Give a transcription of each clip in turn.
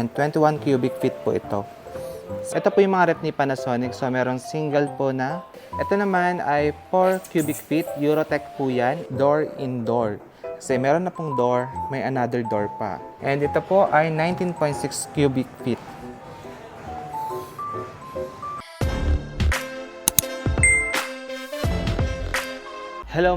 and 21 cubic feet po ito. Ito po yung mga rep ni Panasonic. So, merong single po na. Ito naman ay 4 cubic feet. Eurotech po yan. Door indoor. Kasi meron na pong door, may another door pa. And ito po ay 19.6 cubic feet.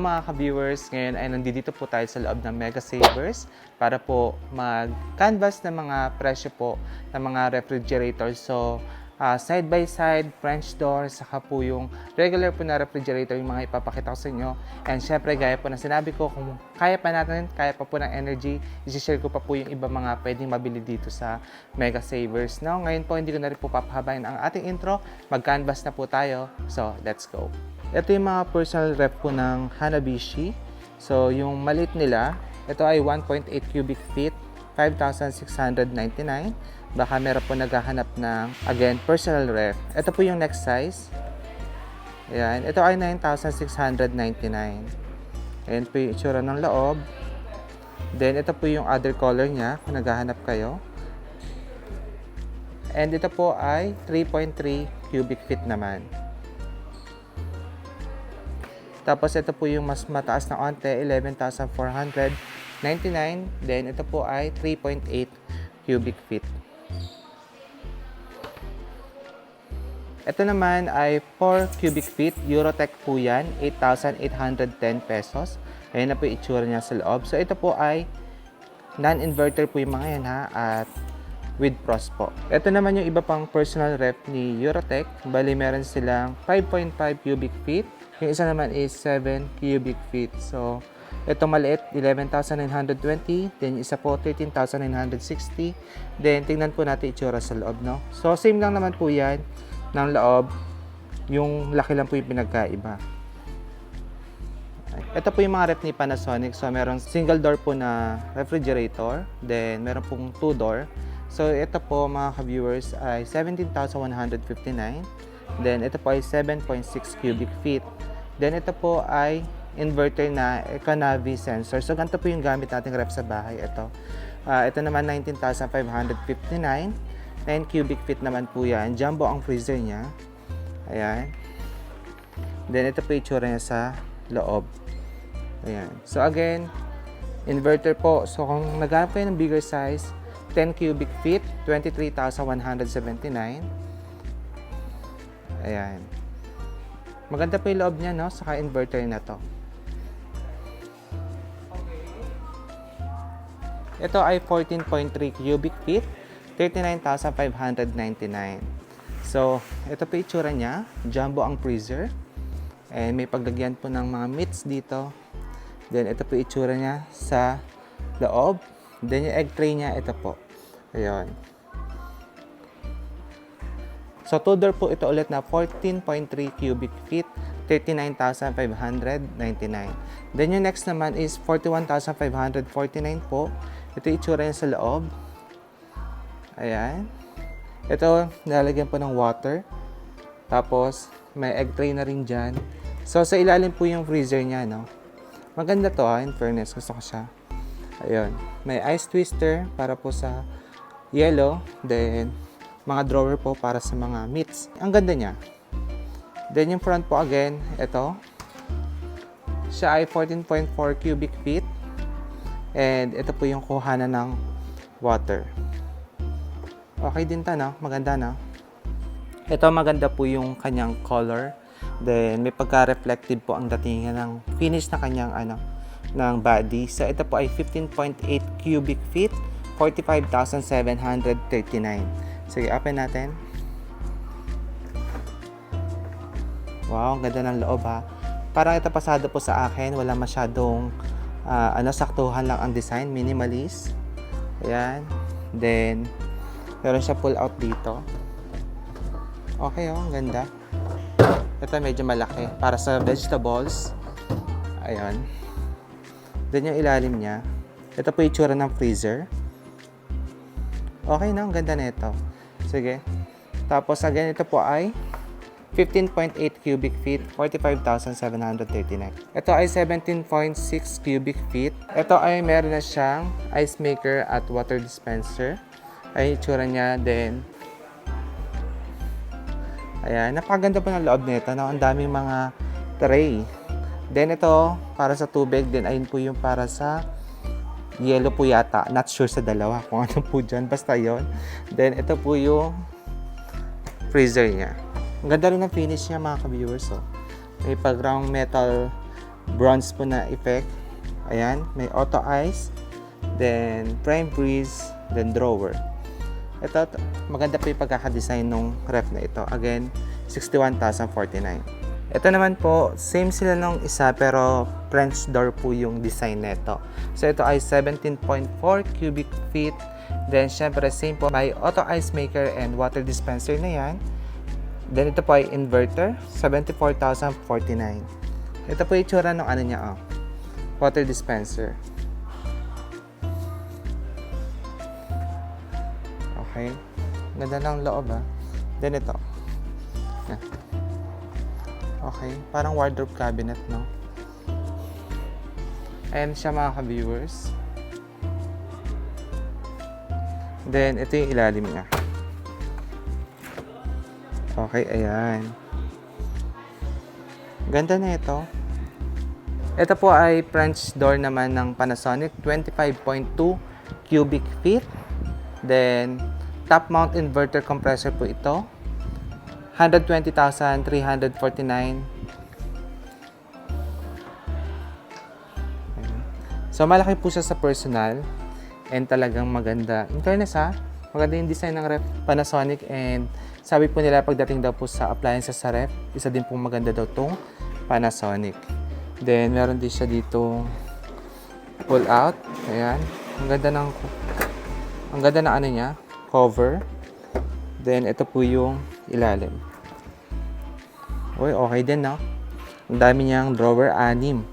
Mga ka-viewers! Ngayon ay nandito po tayo sa loob ng Mega Savers para po mag-canvas ng mga presyo po ng mga refrigerators. So, ah, side by side, French door, saka po yung regular po na refrigerator yung mga ipapakita ko sa inyo. And syempre, gaya po na sinabi ko, kung kaya pa natin, kaya pa po ng energy, isi-share ko pa po yung iba mga pwedeng mabili dito sa Mega Savers. Now, ngayon po, hindi ko na rin po papahabain ang ating intro. Mag-canvas na po tayo. So, let's go! Ito yung mga personal rep po ng Hanabishi. So, yung maliit nila, ito ay 1.8 cubic feet, 5,699. Baka meron po naghahanap ng, again, personal ref. Ito po yung next size. Ayan. Ito ay 9,699. Ayan po yung itsura ng loob. Then, ito po yung other color niya kung naghahanap kayo. And ito po ay 3.3 cubic feet naman. Tapos ito po yung mas mataas na onte, 11,499. Then ito po ay 3.8 cubic feet. Ito naman ay 4 cubic feet, Eurotech po yan, 8,810 pesos. Ayan na po itsura niya sa loob. So ito po ay non-inverter po yung mga yan ha, at with pros po. Ito naman yung iba pang personal ref ni Eurotech. Bali meron silang 5.5 cubic feet. Yung isa naman is 7 cubic feet. So, ito maliit, 11,920. Then, isa po, 13,960. Then, tingnan po natin itsura sa loob, no? So, same lang naman po yan ng loob. Yung laki lang po yung pinagkaiba. Ito po yung mga rep ni Panasonic. So, meron single door po na refrigerator. Then, meron pong two door. So, ito po mga ka-viewers ay 17,159. Then, ito po ay 7.6 cubic feet. Then, ito po ay inverter na Econavi sensor. So, ganito po yung gamit nating rep sa bahay. Ito. Ah, ito naman 19,559. 9 cubic feet naman po yan. Jumbo ang freezer niya. Ayan. Then, ito po itsura niya sa loob. Ayan. So, again, inverter po. So, kung naghanap kayo ng bigger size, 10 cubic feet, 23,179. Ayan. Maganda po yung loob niya, no? Saka inverter na to. Ito ay 14.3 cubic feet, 39,599. So, ito yung itsura niya. Jumbo ang freezer. And may paglagyan po ng mga meats dito. Then, ito po itsura niya sa loob. Then, yung egg tray niya, ito po. Ayun. So, two door po ito ulit na 14.3 cubic feet, 39,599. Then, yung next naman is 41,549 po. Ito itsura niya sa loob. Ayan. Ito, nilalagyan po ng water. Tapos, may egg tray na rin dyan. So, sa ilalim po yung freezer niya, no? Maganda to, ha? In fairness, gusto ko siya. Ayun. May ice twister para po sa yellow. Then, mga drawer po para sa mga meats. Ang ganda niya. Then, yung front po again, ito. Siya ay 14.4 cubic feet. And, ito po yung kuhanan ng water. Okay din ta, no? Maganda, no? Ito, maganda po yung kanyang color. Then, may pagka-reflective po ang datingan ng finish na kanyang, ano, ng body. So, ito po ay 15.8 cubic feet, 45,739. Sige, open natin. Wow, ang ganda ng loob ha. Parang ito pasado po sa akin. Wala masyadong ah, ano, saktuhan lang ang design. Minimalist. Ayan. Then, meron siya pull out dito. Okay oh, ang ganda. Ito medyo malaki. Para sa vegetables. Ayan. Then yung ilalim niya. Ito po yung itsura ng freezer. Okay na, ang ganda na ito. Sige. Tapos again, ito po ay 15.8 cubic feet, 45,739. Ito ay 17.6 cubic feet. Ito ay meron na siyang ice maker at water dispenser. Ay, itsura niya. Then, ayan. Napakaganda po ng loob nito. No? Ang daming mga tray. Then, ito, para sa tubig. Then, ayun po yung para sa yellow po yata. Not sure sa dalawa kung ano po dyan. Basta yon Then, ito po yung freezer niya. Ang ganda rin ng finish niya mga ka-viewers. So, may pag-round metal bronze po na effect. Ayan, may auto ice, then prime breeze, then drawer. Ito, maganda po yung pagkakadesign ng ref na ito. Again, 61,049. Ito naman po, same sila nung isa pero French door po yung design nito. So ito ay 17.4 cubic feet. Then syempre same po, may auto ice maker and water dispenser na yan. Then ito po ay inverter, 74,049. Ito po yung itsura ng ano niya, oh. Water dispenser. Okay. Ganda ng loob, ah. Then ito. Yan. Okay. Parang wardrobe cabinet, no? Ayan siya mga ka-viewers. Then, ito yung ilalim niya. Okay, ayan. Ganda na ito. Ito po ay French door naman ng Panasonic, 25.2 cubic feet. Then, top mount inverter compressor po ito. 120,349. Ayan. So, malaki po siya sa personal and talagang maganda. In ha, maganda yung design ng ref Panasonic and sabi po nila pagdating daw po sa appliances sa ref, isa din pong maganda daw tong Panasonic. Then, meron din siya dito pull out. Ayan. Ang ganda ng ang ganda na ano niya, cover. Then, ito po yung ilalim. Uy, okay din, no? Ang dami niyang drawer, anim.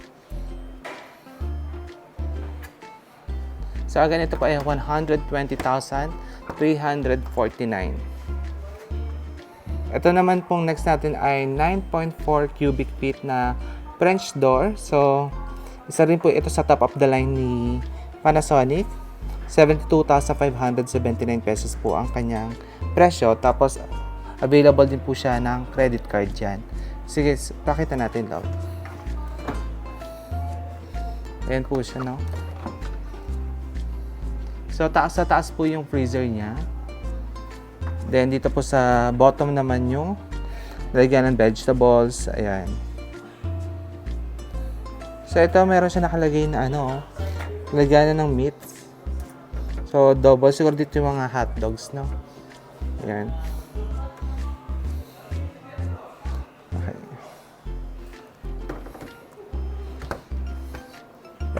So, again, ito po ay 120,349. Ito naman pong next natin ay 9.4 cubic feet na French door. So, isa rin po ito sa top of the line ni Panasonic. 72,579 pesos po ang kanyang presyo. Tapos, available din po siya ng credit card dyan. Sige, pakita natin, love. Ayan po siya, no? So, taas sa taas po yung freezer niya. Then, dito po sa bottom naman yung lagyan ng vegetables. Ayan. So, ito meron siya nakalagay na ano, lagyan na ng meat. So, double. Siguro dito yung mga hot dogs, no? Ayan.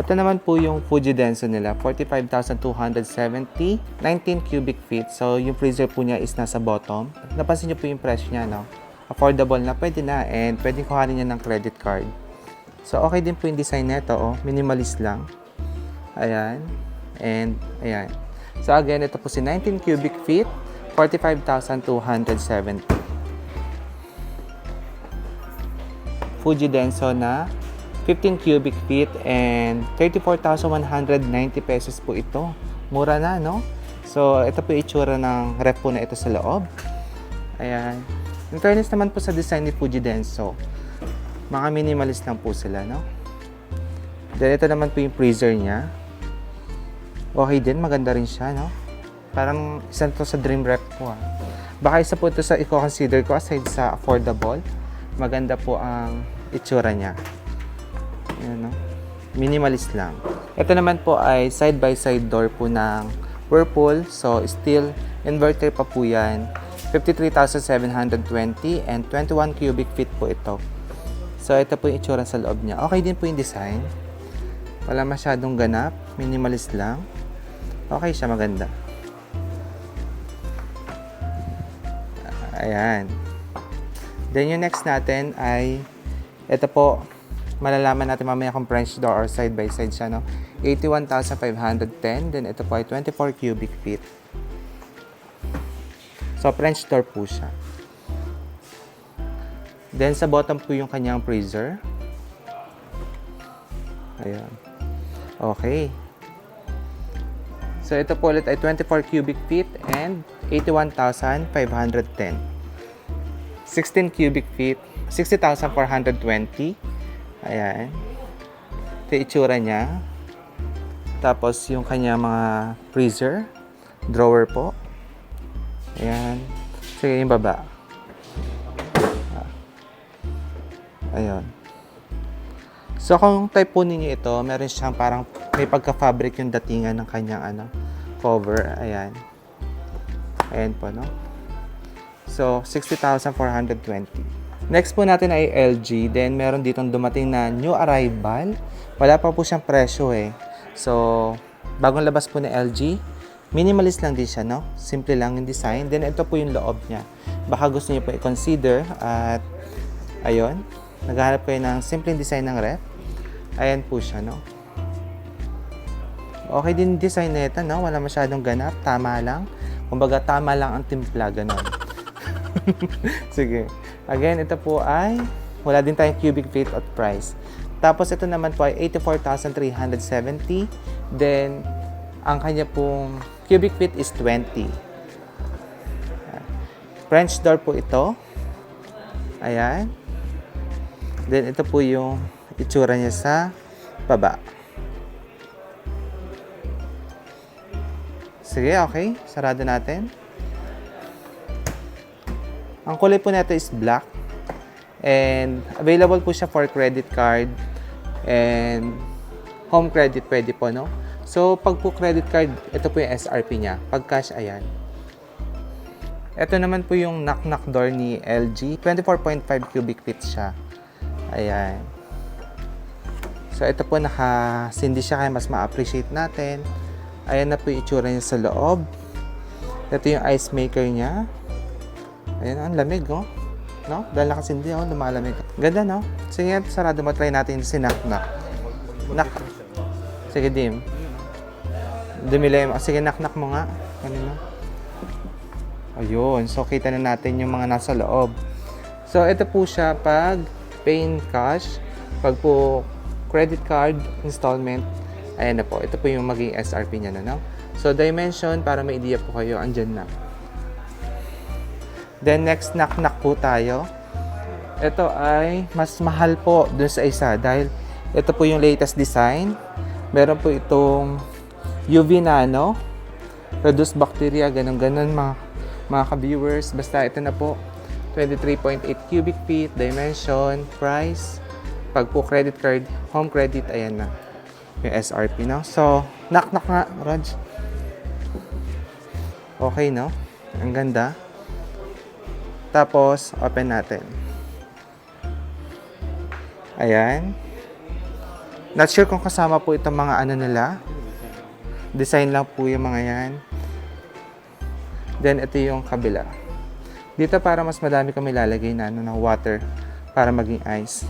Ito naman po yung Fuji Denso nila, 45,270, 19 cubic feet. So, yung freezer po niya is nasa bottom. Napansin niyo po yung price niya, no? Affordable na, pwede na, and pwedeng kuhanin niya ng credit card. So, okay din po yung design nito, oh. Minimalist lang. Ayan. And, ayan. So, again, ito po si 19 cubic feet, 45,270. Fuji Denso na 15 cubic feet and 34,190 pesos po ito. Mura na, no? So, ito po yung itsura ng ref po na ito sa loob. Ayan. In fairness naman po sa design ni Fuji Denso, mga minimalist lang po sila, no? Then, ito naman po yung freezer niya. Okay din, maganda rin siya, no? Parang isa to sa dream rep ko, ah. Baka isa po ito sa i-consider ko aside sa affordable. Maganda po ang itsura niya. Ayan, no? Minimalist lang. Ito naman po ay side-by-side door po ng Whirlpool. So, still inverter pa po yan. 53,720 and 21 cubic feet po ito. So, ito po yung itsura sa loob niya. Okay din po yung design. Wala masyadong ganap. Minimalist lang. Okay siya, maganda. Ayan. Then, yung next natin ay ito po, malalaman natin mamaya kung French door or side by side siya, no? 81,510. Then, ito po ay 24 cubic feet. So, French door po siya. Then, sa bottom po yung kanyang freezer. Ayan. Okay. So ito po ulit ay 24 cubic feet and 81,510. 16 cubic feet, 60,420. Ayan. Ito itsura niya. Tapos yung kanya mga freezer, drawer po. Ayan. Sige, yung baba. Ah. Ayun. So kung type po ninyo ito, meron siyang parang may pagka-fabric yung datingan ng kanyang ano, cover. Ayan. Ayan po, no? So, 60,420. Next po natin ay LG. Then, meron ditong dumating na new arrival. Wala pa po siyang presyo eh. So, bagong labas po ni LG. Minimalist lang din siya, no? Simple lang yung design. Then, ito po yung loob niya. Baka gusto niyo po i-consider. At, ayun. Naghahanap kayo ng simple design ng ref. Ayan po siya, no? Okay din design na ito, no? Wala masyadong ganap. Tama lang. Kumbaga, tama lang ang timpla, ganon. Sige. Again, ito po ay wala din tayong cubic feet at price. Tapos ito naman po ay 84,370. Then, ang kanya pong cubic feet is 20. French door po ito. Ayan. Then, ito po yung itsura niya sa baba. Sige, okay. Sarado natin. Ang kulay po nito is black. And available po siya for credit card and home credit pwede po, no? So, pag po credit card, ito po yung SRP niya. Pag cash, ayan. Ito naman po yung knock-knock door ni LG. 24.5 cubic feet siya. Ayan. So, ito po naka-sindi siya kaya mas ma-appreciate natin. Ayan na po yung itsura niya sa loob. Ito yung ice maker niya. Ayan, ang lamig, oh. No? Dahil nakasindi, oh, lumalamig. Ganda, no? Sige, sarado mo. Try natin si Nak Nak. Nak. Sige, Dim. Dumilim. Oh, sige, Nak Nak mo nga. Kanina. Ayun. So, kita na natin yung mga nasa loob. So, ito po siya pag pay cash. Pag po credit card installment. Ayan na po. Ito po yung maging SRP niya na, no? So, dimension, para may idea po kayo, andyan na. Then next knock-knock po tayo. Ito ay mas mahal po dun sa isa dahil ito po yung latest design. Meron po itong UV nano, reduce bacteria, ganun-ganun mga, mga ka-viewers. Basta ito na po, 23.8 cubic feet, dimension, price. Pag po credit card, home credit, ayan na. Yung SRP, no? So, knock-knock nga, Raj. Okay, no? Ang ganda. Tapos, open natin. Ayan. Not sure kung kasama po itong mga ano nila. Design lang po yung mga yan. Then, ito yung kabila. Dito para mas madami kami lalagay na ano, ng water para maging ice.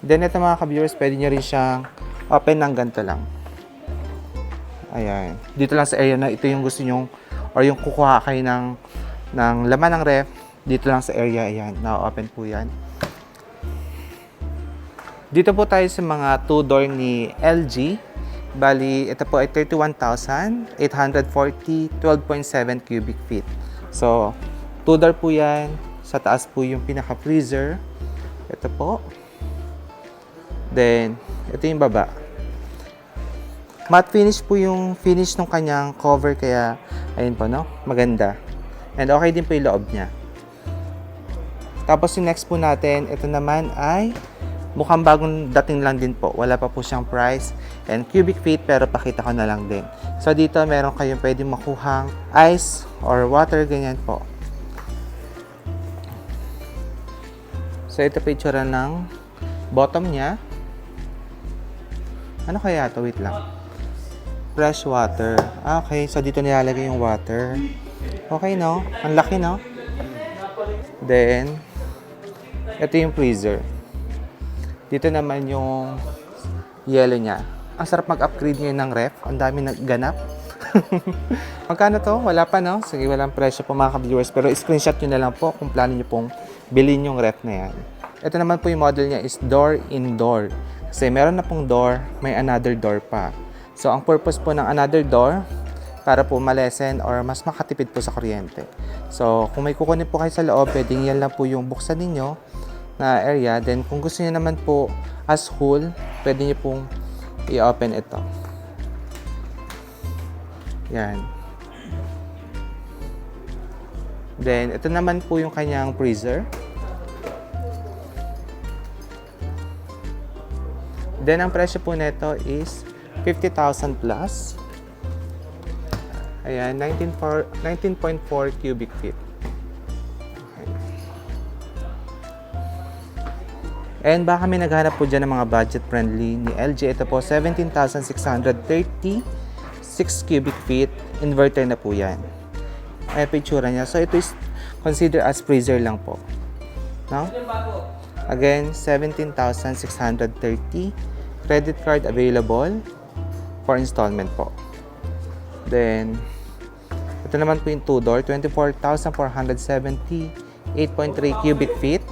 Then, ito mga ka-viewers, pwede nyo rin siyang open ng ganito lang. Ayan. Dito lang sa area na ito yung gusto nyong or yung kukuha kayo ng, ng laman ng ref, dito lang sa area, ayan, na-open po yan. Dito po tayo sa mga two-door ni LG. Bali, ito po ay 31,840, 12.7 cubic feet. So, two-door po yan. Sa taas po yung pinaka-freezer. Ito po. Then, ito yung baba. Matte finish po yung finish ng kanyang cover kaya ayun po no, maganda. And okay din po yung loob niya. Tapos yung next po natin, ito naman ay mukhang bagong dating lang din po. Wala pa po siyang price and cubic feet pero pakita ko na lang din. So dito meron kayong pwedeng makuhang ice or water ganyan po. So ito po ng bottom niya. Ano kaya to? Wait lang. Fresh water. Ah, okay. So, dito nilalagay yung water. Okay, no? Ang laki, no? Then, ito yung freezer. Dito naman yung yellow niya. Ang sarap mag-upgrade ngayon ng ref. Ang dami nagganap. Magkano to? Wala pa, no? Sige, walang presyo po mga ka-viewers. Pero screenshot nyo na lang po kung plano nyo pong bilhin yung ref na yan. Ito naman po yung model niya is door indoor. Kasi meron na pong door, may another door pa. So, ang purpose po ng another door, para po malesen or mas makatipid po sa kuryente. So, kung may kukunin po kayo sa loob, pwedeng yan lang po yung buksan ninyo na area. Then, kung gusto niyo naman po as whole, pwede niyo pong i-open ito. Yan. Then, ito naman po yung kanyang freezer. Then, ang presyo po nito is 50,000 plus. Ayan, 19.4 19.4 cubic feet. And baka may naghanap po dyan ng mga budget friendly ni LG. Ito po, 17,630 6 cubic feet. Inverter na po yan. Ay, picture niya. So, ito is consider as freezer lang po. No? Again, 17,630. Credit card available for installment po. Then, ito naman po yung two-door, 24,470, 8.3 cubic feet.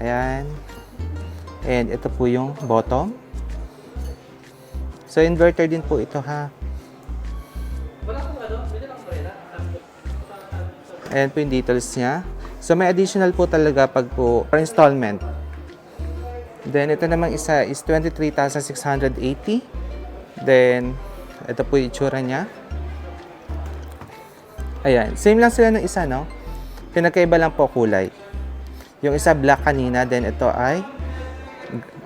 Ayan. And ito po yung bottom. So, inverter din po ito ha. Ayan po yung details niya. So, may additional po talaga pag po per installment. Then, ito namang isa is 23,680. Then, ito po yung itsura niya. Ayan. Same lang sila ng isa, no? Pinagkaiba lang po kulay. Yung isa black kanina, then ito ay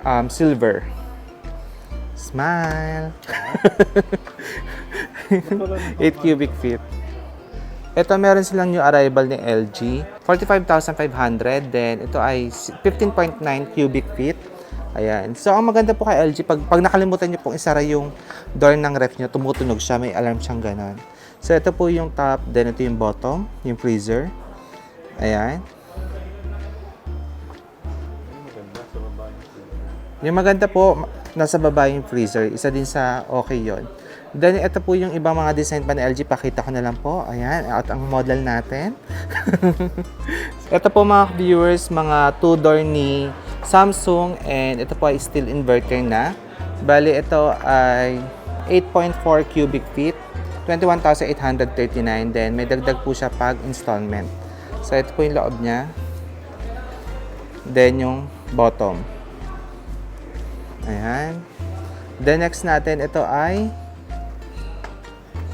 um, silver. Smile! 8 cubic feet. Ito, meron silang new arrival ni LG. 45,500. Then, ito ay 15.9 cubic feet. Ayan. So, ang maganda po kay LG, pag, pag nakalimutan nyo pong isara yung door ng ref nyo, tumutunog siya. May alarm siyang ganon. So, ito po yung top. Then, ito yung bottom. Yung freezer. Ayan. Yung maganda po, nasa baba yung freezer. Isa din sa okay yon. Then, ito po yung ibang mga design pa ng LG. Pakita ko na lang po. Ayan, at ang model natin. ito po mga viewers, mga two-door ni Samsung. And ito po ay still inverter na. Bali, ito ay 8.4 cubic feet. 21,839. Then, may dagdag po siya pag installment. So, ito po yung loob niya. Then, yung bottom. Ayan. Then next natin, ito ay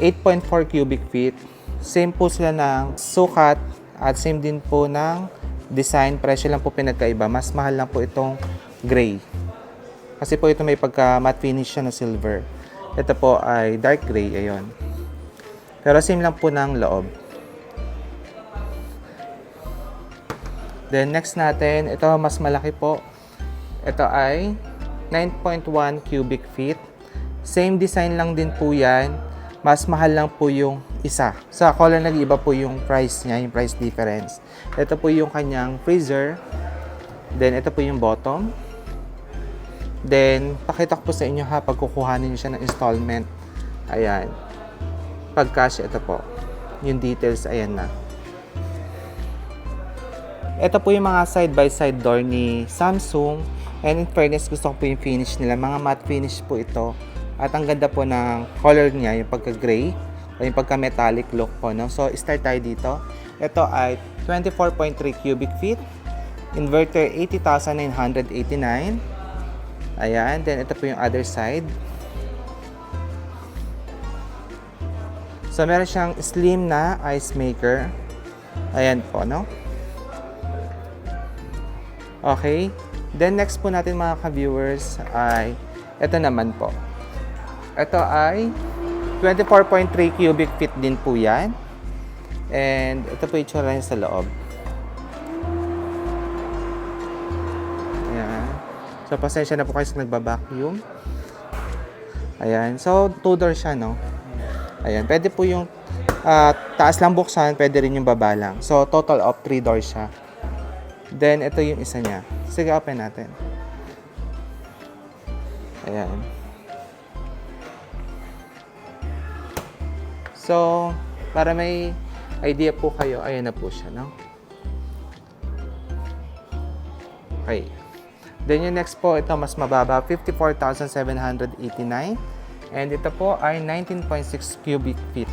8.4 cubic feet. Same po sila ng sukat at same din po ng design. Presyo lang po pinagkaiba. Mas mahal lang po itong gray. Kasi po ito may pagka matte finish siya na silver. Ito po ay dark gray. Ayun. Pero same lang po ng loob. Then next natin, ito mas malaki po. Ito ay 9.1 cubic feet. Same design lang din po yan. Mas mahal lang po yung isa. Sa color nag-iba po yung price niya, yung price difference. Ito po yung kanyang freezer. Then, ito po yung bottom. Then, pakita ko po sa inyo ha, pag kukuhanin nyo siya ng installment. Ayan. Pag cash, ito po. Yung details, ayan na. Ito po yung mga side-by-side door ni Samsung. And in fairness, gusto ko po yung finish nila. Mga matte finish po ito. At ang ganda po ng color niya, yung pagka-gray o yung pagka-metallic look po. No? So, start tayo dito. Ito ay 24.3 cubic feet. Inverter 80,989. Ayan. Then, ito po yung other side. So, meron siyang slim na ice maker. Ayan po, no? Okay. Then, next po natin mga ka-viewers ay ito naman po. Ito ay 24.3 cubic feet din po yan. And ito po itsura niya sa loob. Ayan. So, pasensya na po kayo sa nagbabacuum. Ayan. So, two door siya, no? Ayan. Pwede po yung ah, taas lang buksan, pwede rin yung baba lang. So, total of three doors siya. Then, ito yung isa niya. Sige, open natin. Ayan. So, para may idea po kayo, ayan na po siya, no? Okay. Then yung next po, ito mas mababa, 54,789. And ito po ay 19.6 cubic feet.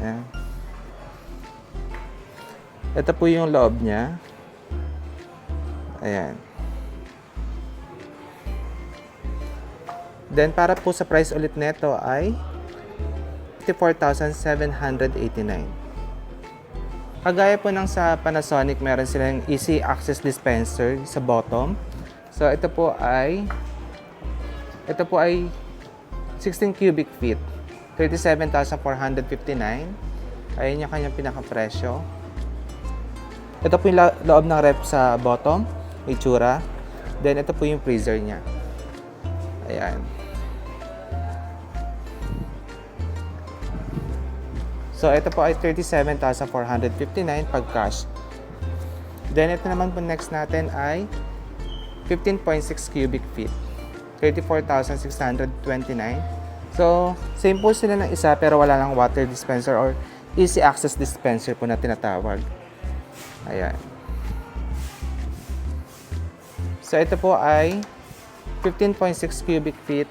Ayan. Ito po yung loob niya. Ayan. Then para po sa price ulit nito ay 54,789. Kagaya po ng sa Panasonic, meron silang easy access dispenser sa bottom. So ito po ay ito po ay 16 cubic feet. 37,459. Ayun yung kanyang pinaka-presyo. Ito po yung loob ng rep sa bottom, itsura. Then ito po yung freezer niya. Ayan. So, ito po ay 37,459 pag cash. Then, ito naman po next natin ay 15.6 cubic feet. 34,629. So, same po sila ng isa pero wala lang water dispenser or easy access dispenser po na tinatawag. Ayan. So, ito po ay 15.6 cubic feet,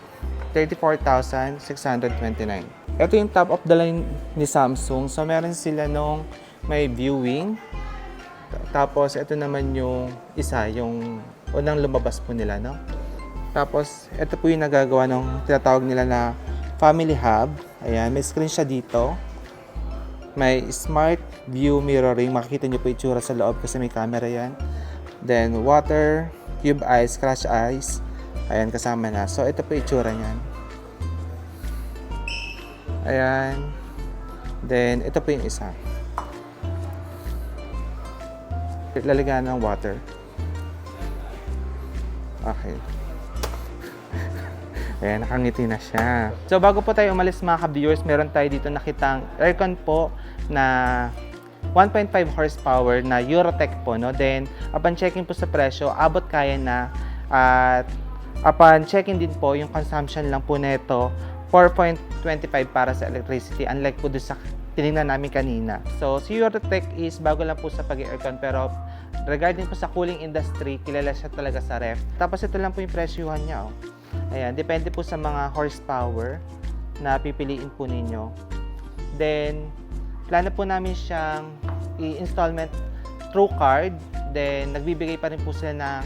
34,629. Ito yung top of the line ni Samsung. So, meron sila nung may viewing. Tapos, ito naman yung isa, yung unang lumabas po nila, no? Tapos, ito po yung nagagawa ng tinatawag nila na Family Hub. Ayan, may screen siya dito. May smart view mirroring. Makikita nyo po itsura sa loob kasi may camera yan. Then, water, cube eyes, crash eyes. Ayan, kasama na. So, ito po itsura niyan. Ayan. Then, ito po yung isa. Lalagyan ng water. Okay. Ayan, nakangiti na siya. So, bago po tayo umalis mga ka-viewers, meron tayo dito nakitang aircon po na 1.5 horsepower na Eurotech po, no? Then, upon checking po sa presyo, abot kaya na at upon checking din po, yung consumption lang po nito 4.25 para sa electricity unlike po doon sa tinignan namin kanina. So, si Eurotech is bago lang po sa pag-aircon pero regarding po sa cooling industry, kilala siya talaga sa ref. Tapos ito lang po yung presyuhan niya. Oh. Ayan, depende po sa mga horsepower na pipiliin po ninyo. Then, plano po namin siyang i-installment through card. Then, nagbibigay pa rin po sila ng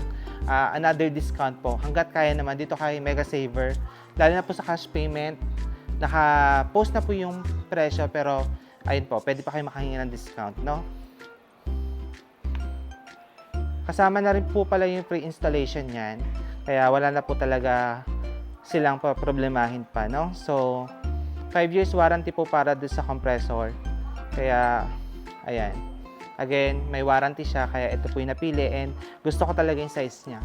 ah, another discount po. Hanggat kaya naman dito kay Mega Saver. Lalo na po sa cash payment. Naka-post na po yung presyo pero ayun po, pwede pa kayo makahingi ng discount, no? Kasama na rin po pala yung free installation niyan. Kaya wala na po talaga silang pa problemahin pa, no? So, 5 years warranty po para doon sa compressor. Kaya, ayan. Again, may warranty siya, kaya ito po yung napili and gusto ko talaga yung size niya.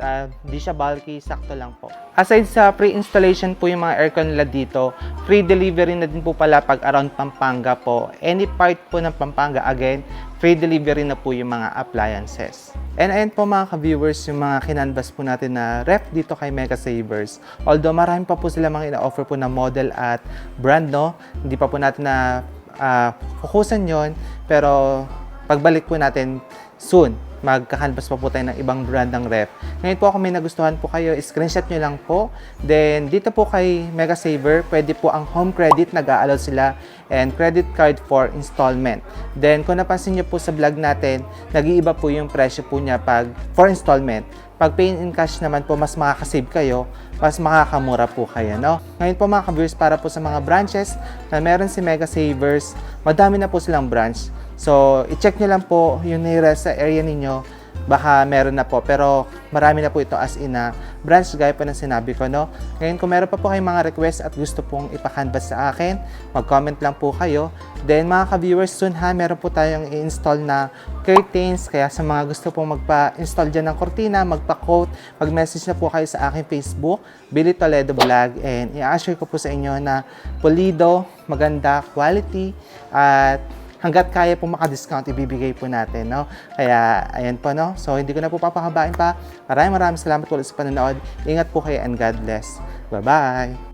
Ah, Di siya bulky, sakto lang po. Aside sa free installation po yung mga aircon nila dito, free delivery na din po pala pag around Pampanga po. Any part po ng Pampanga, again, free delivery na po yung mga appliances. And ayan po mga ka-viewers, yung mga kinanvas po natin na ref dito kay Mega Savers. Although marami pa po sila mga ina-offer po na model at brand, no? Hindi pa po natin na ah, fokusan yon pero pagbalik po natin soon, magkakanvas pa po tayo ng ibang brand ng ref. Ngayon po kung may nagustuhan po kayo, screenshot nyo lang po. Then, dito po kay Mega Saver, pwede po ang home credit, nag-aallow sila, and credit card for installment. Then, kung napansin nyo po sa vlog natin, nag-iiba po yung presyo po niya pag for installment. Pag pay in cash naman po, mas makakasave kayo, mas makakamura po kayo, no? Ngayon po mga ka-viewers, para po sa mga branches na meron si Mega Savers, madami na po silang branch. So, i-check nyo lang po yung nearest sa area ninyo. Baka meron na po. Pero marami na po ito as in na branch gaya po ng sinabi ko, no? Ngayon, kung meron pa po kayong mga request at gusto pong ipakanvas sa akin, mag-comment lang po kayo. Then, mga ka-viewers, soon ha, meron po tayong i-install na curtains. Kaya sa mga gusto pong magpa-install dyan ng kortina, magpa-quote, mag-message na po kayo sa aking Facebook, Billy Toledo Vlog. And i-assure ko po sa inyo na pulido, maganda, quality, at hanggat kaya po maka-discount, ibibigay po natin, no? Kaya, ayan po, no? So, hindi ko na po papahabain pa. Maraming maraming salamat po sa panonood. Ingat po kayo and God bless. Bye-bye!